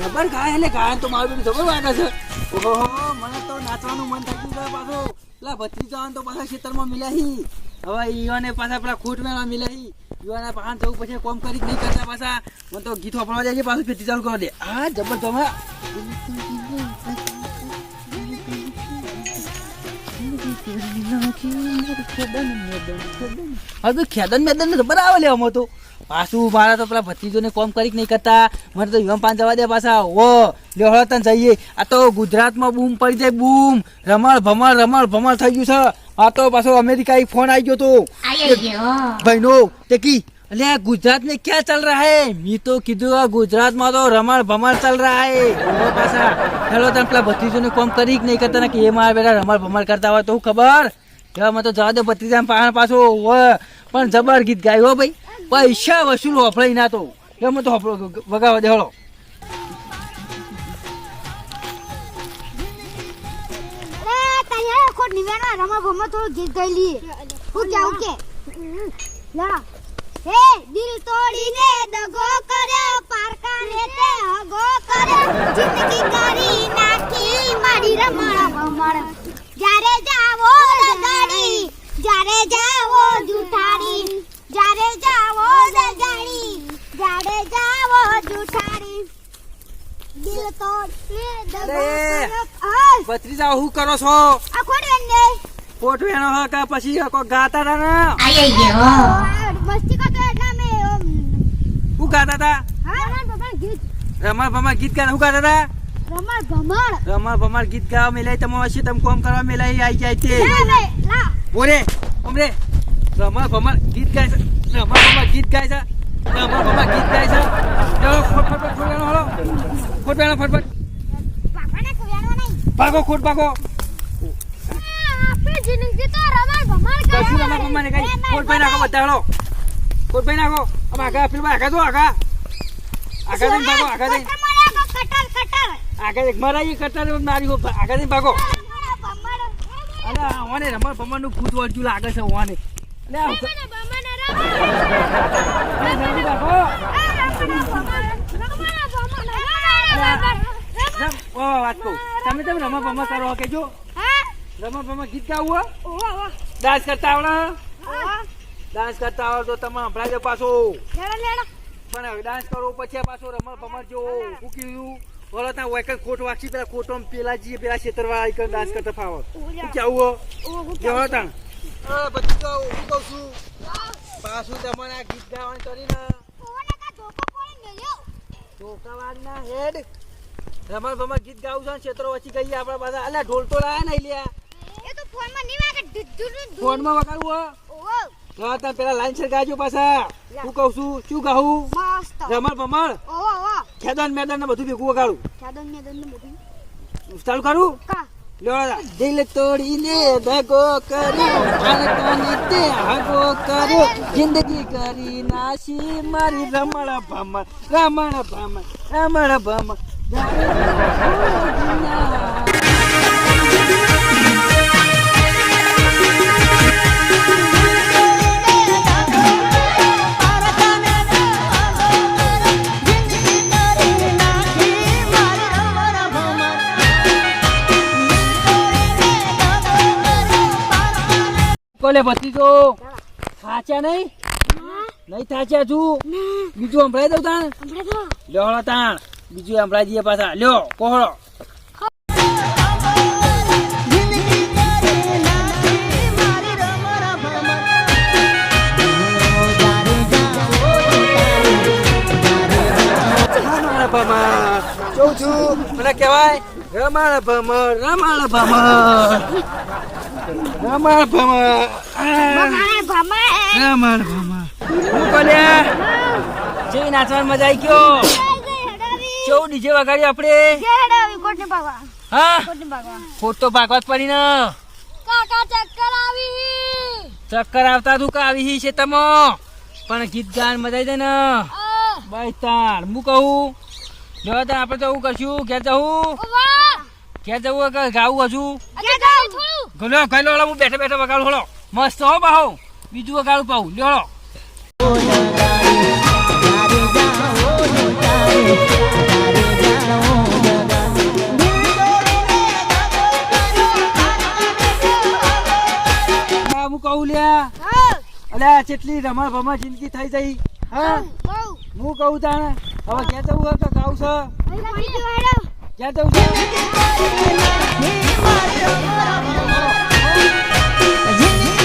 જબર ગાય એટલે ગાય તો મારું બેટું જબર વાગે છે. ઓહો, મને તો નાચવાનું મન થઈ ગયું પાછું. પેલા ભત્રીજાઓને તો પાછા ખેતરમાં મિલાહી હવે ઈવાને પાછા પેલા ખૂટ મેળા મિલાહી ઈવાના પાન જવું પછી કોમ કરી નહીં કરતા પાછા. મને તો ગીત વાપરવા જાય છે પાછું ફેરથી ચાલુ કરવા દે હા. જબર હા તો ખેદન મેદન બરાબર લેવામાં તો. પાછું મારા તો પેલા ભત્રીજોને કોમ કરી નહીં કરતા મને તો યુવાન પાન જવા દે પાછા ઓ લ્યો હળો તને જઈએ આ તો ગુજરાતમાં બૂમ પડી જાય બૂમ રમણ ભમણ રમણ ભમણ થઈ ગયું છે આ તો પાછો અમેરિકા એક ફોન આવી ગયો તો ભાઈનો તે કી અલે આ ગુજરાત में क्या चल रहा है મી તો કીધું આ ગુજરાતમાં તો રમણ ભમણ ચલ रहा है ઓ પાછા હેલો તને પેલા ભત્રીજોને કોમ કરી જ નહીં કરતા ને કે એ મારા બેટા રમણ ભમણ કરતા હોય તો હું ખબર હવે મને તો જવા દે ભત્રીજા પાણ પાછો હોય પણ જબર ગીત ગાય હો ભાઈ પૈસા વસૂલ હોફળાઈ ના તો. એ તો હોફળો વગાવા દે, હળો. ખોટ દિલ તોડીને દગો કર્યો નાખી મારી રમણ ભમણ જાવો જ્યારે જાવો જુઠાડી ભત્રીજા શું કરો છો? પોટ વેણો હા પછી કોઈ ગાતા હતા ને? ગાતા હા રમણ ગીત ગીત શું ગાતા તા? રમણ ભમણ રમણ ભમણ ગીત ગાવા મેલાય, તમે હશે, તમે કોમ કરવા મેલાય આવી જાય તે. બોલે, અમરે, રમણ ભમણ ગીત ગાય છે, રમણ ભમણ ગીત ગાય છે. રમણ ભમણ ગીત ગાય છે. ચાલો ફટ ફટ ફટ વેણો હળો ફટ વેણો ફટ ફટ બાપાને કહેવાનો નહીં ભાગો ખોટ ભમણ કશું ખોટ ભાઈ નાખો બધા ખોટ ભાઈ નાખો. આમ આગા પેલું આગા જો આગા આગા ભાગો આગા જઈને. કટર કટર આગા જઈને કરતા ને મારી હો, આગા જઈને ભાગો. અલે આવાને રમણ ભમણનું ભૂત વળગ્યું લાગે છે આવાને અલે તમે તમે ગીત ગાવું ડાન્સ કરતા આવડે ડાન્સ કરતા આવડે તો તમે દો પાછો પણ ડાન્સ કરો પછી પાછો રમણ ભમણ જો કીધું બોલો ત્યાં વૈકલ ખોટ વાગશી પેલા ખોટો પેલા જઈએ પેલા ક્ષેત્રવાળા ડાન્સ કરતા ફાવો કેવું જો તાણ અ બધું તો હું કહું છું પાછું તમને આ ગીત ગાવાની કરીને ચોકાવાડના હેડ. રમણ ભમણ ગીત ગાવું છે ને ક્ષેત્રો વચ્ચે ગઈ આપણા બધા. અલ્યા ઢોલ તો લાયા નહીં લ્યા. ફોનમાં વગાડવું હો. હા તમે પેલા લાઈન સર ગાજો પાછા. શું કહું છું શું કહું રમણ ભમણ? ખેદાન મેદાન ને બધું ભેગું વગાડું. ચાલુ કરું દિલ તોડીને ભગો કર્યો અનકોની તે હગો કર્યો, જિંદગી કરી નાશી મારી રમણ ભમણ રમણ ભમણ રમણ ભમણ. કોલે ભત્રીજો થાચ્યા નહીં? નહીં થાચ્યા છું બીજું સંભળાઈ દઉં તાણ? લ્યો હળો તાણ. બીજું સંભળાઈ દઈએ પાછા. લ્યો કોહળો. જોઉં છું. મને કહેવાય રમણ ભમર રમાણ ભમર. રમણ ભમર આ. રમણ ભમર હું કોલ્યા જેવી નાચવાની મજા આવી ગયો. કેવું ડીજે વગાડ્યું આપણે. હા? ખોટ તો ભાગવત પડી ને. કાકા ચક્કર આવી. ચક્કર આવતા તું કે આવી છે તમો. પણ ગીત ગાન મજા આવી દે ને. આ, તાર હું કહું જો આપણે તો એવું કરશું ઘેર જવું. ક્યાં ઘેર જવું કે ગાવું હજુ? ગલ્યો ગલ્યો હળો હું બેઠે બેઠે વગાડું હળો મસ્ત હો, બાહો. બીજું વગાડું પાઉં લ્યો હું કહું લ્યા અલ્યા ચેટલી રમણ ભમણ જિંદગી થઈ જઈ, હા? હું કહું તાણે, હવે ક્યાં જવું હે કે ક્યાં જવું Yeah.